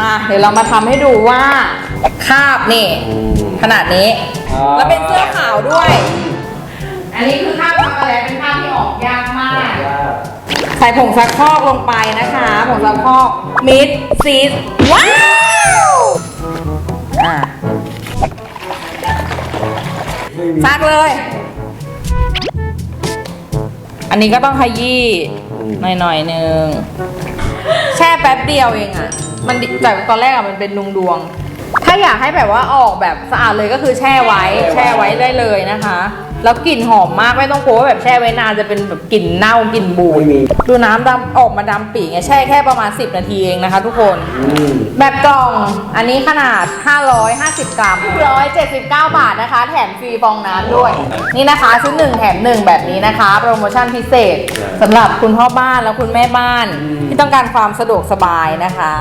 มาเดี๋ยวเรามาทำให้ดูว่าคาบนี่ ขนาดนี้อ่าแล้วเป็นเสื้อขาวด้วย อันนี้คือคาบช็อกโกแลตเป็นคาบที่ออกยากมาก ใส่ผงซักฟอกลงไปนะคะผงซักฟอกมิดซีสว้าวอะซักเลย อันนี้ก็ต้องขยี้หน่อยหน่อยๆนึงแช่แป๊บเดียวเองอะ มันดิแต่ตอนแรกอะมันเป็นดวงดวงๆถ้าอยากให้แบบว่าออกแบบสะอาดเลยก็คือแช่ไว้ แช่ไว้ได้เลยนะคะ แล้วกลิ่นหอมมากไม่ต้องกลัวว่าแบบแช่ไว้นานจะเป็นแบบกลิ่นเน่ากลิ่นบูดไม่มี ดูน้ำดำออกมาดำปีไงแช่แค่ประมาณ 10 นาทีเองนะคะ ทุกคน อืม แบบกล่อง อันนี้ขนาด 550 กรัม 179 บาทนะคะ แถมฟรีฟองน้ำด้วย นี่นะคะซื้อหนึ่งแถมหนึ่งแบบนี้นะคะ โปรโมชั่นพิเศษสำหรับคุณพ่อบ้านและคุณแม่บ้าน ที่ต้องการความสะดวกสบายนะคะ